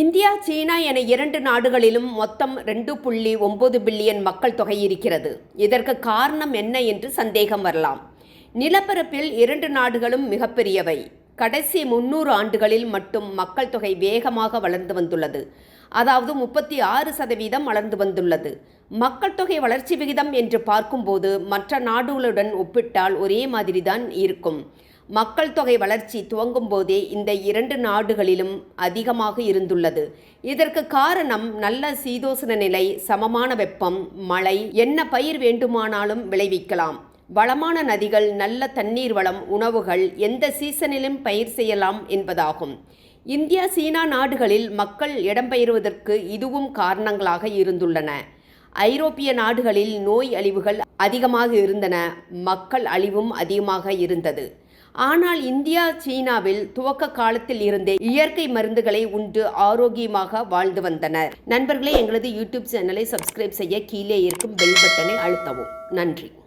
India சீனா என இரண்டு நாடுகளிலும் மொத்தம் ரெண்டு புள்ளி ஒன்பது பில்லியன் மக்கள் தொகை இருக்கிறது. இதற்கு காரணம் என்ன என்று சந்தேகம் வரலாம். நிலப்பரப்பில் இரண்டு நாடுகளும் மிகப்பெரியவை. கடைசி முன்னூறு ஆண்டுகளில் மட்டும் மக்கள் தொகை வேகமாக வளர்ந்து வந்துள்ளது. அதாவது முப்பத்தி ஆறு சதவீதம் வளர்ந்து வந்துள்ளது. மக்கள் தொகை வளர்ச்சி விகிதம் என்று பார்க்கும்போது மற்ற நாடுகளுடன் ஒப்பிட்டால் ஒரே மாதிரிதான் இருக்கும். மக்கள் தொகை வளர்ச்சி துவங்கும் போதே இந்த இரண்டு நாடுகளிலும் அதிகமாக இருந்துள்ளது. இதற்கு காரணம் நல்ல சீதோசன நிலை சமமான வெப்பம் மழை என்ன பயிர் வேண்டுமானாலும் விளைவிக்கலாம். வளமான நதிகள் நல்ல தண்ணீர் வளம் உணவுகள் எந்த சீசனிலும் பயிர் செய்யலாம் என்பதாகும். இந்தியா சீனா நாடுகளில் மக்கள் இடம்பெயர்வதற்கு இதுவும் காரணங்களாக இருந்துள்ளன. ஐரோப்பிய நாடுகளில் நோய் அழிவுகள் அதிகமாக இருந்தன. மக்கள் அழிவும் அதிகமாக இருந்தது. ஆனால் இந்தியா சீனாவில் துவக்க காலத்தில் இருந்தே இயற்கை மருந்துகளை உண்டு ஆரோக்கியமாக வாழ்ந்து வந்தனர். நண்பர்களே எங்களது யூடியூப் சேனலை சப்ஸ்கிரைப் செய்ய கீழே இருக்கும் பெல் பட்டனை அழுத்தவும். நன்றி.